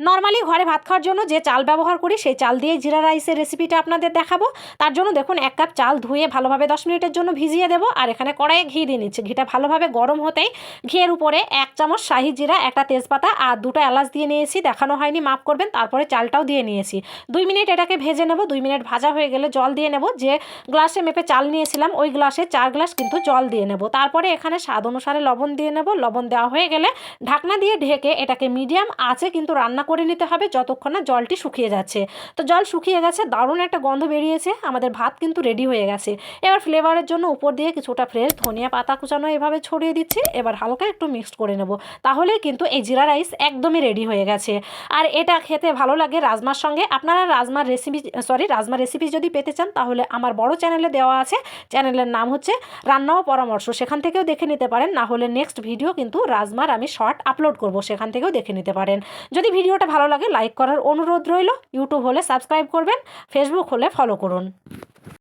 Normally ঘরে ভাত খাওয়ার জন্য যে চাল ব্যবহার করি, সেই চাল দিয়ে জিরা রাইসের রেসিপিটা আপনাদের দেখাবো। তার জন্য দেখুন, এক কাপ চাল ধুয়ে ভালোভাবে দশ মিনিটের জন্য ভিজিয়ে দেবো, আর এখানে কড়াইয়ে ঘি দিয়ে নিচ্ছি। ঘিটা ভালোভাবে গরম হতেই ঘিয়ের উপরে এক চামচ শাহি জিরা, একটা তেজপাতা আর দুটো এলাচ দিয়ে নিয়েছি, দেখানো হয়নি মাপ করবেন, তারপরে চালটাও দিয়ে নিয়েছি। দুই মিনিট এটাকে ভেজে নেব, দুই মিনিট ভাজা হয়ে গেলে জল দিয়ে নেব, যে গ্লাসে মেপে চাল নিয়েছিলাম, ওই গ্লাসে চার গ্লাস কিন্তু জল দিয়ে নেব। তারপরে এখানে স্বাদ অনুসারে লবণ দিয়ে নেব, লবণ দেওয়া হয়ে গেলে ঢাকনা দিয়ে ঢেকে এটাকে মিডিয়াম আছে কিন্তু রান্না করে নিতে হবে যতক্ষণ না জলটি শুকিয়ে যাচ্ছে। তো জল শুকিয়ে গেছে, দারুণ একটা গন্ধ বেরিয়েছে, আমাদের ভাত কিন্তু রেডি হয়ে গেছে। এবার ফ্লেভারের জন্য উপর দিয়ে কিছুটা ফ্রেশ ধনিয়া পাতা কুচানো এভাবে ছড়িয়ে দিচ্ছি, এবার হালকা একটু মিক্সড করে নেব। তাহলে কিন্তু এই জিরা রাইস একদমই রেডি হয়ে গেছে। আর এটা খেতে ভালো লাগে রাজমার সঙ্গে। আপনারা রাজমার রেসিপি সরি রাজমার রেসিপি যদি পেতে চান, তাহলে আমার বড় চ্যানেলে দেওয়া আছে। চ্যানেলের নাম হচ্ছে রান্না ও পরামর্শ। সেখান থেকেও দেখে নিতে পারেন। না হলে নেক্সট ভিডিও কিন্তু রাজমার আমি শর্ট আপলোড করব, সেখান থেকেও দেখে নিতে পারেন। যদি ভিডিওটা ভালো লাগে লাইক করার অনুরোধ রইল। ইউটিউব হলে সাবস্ক্রাইব করবেন ফেসবুক হলে ফলো করুন।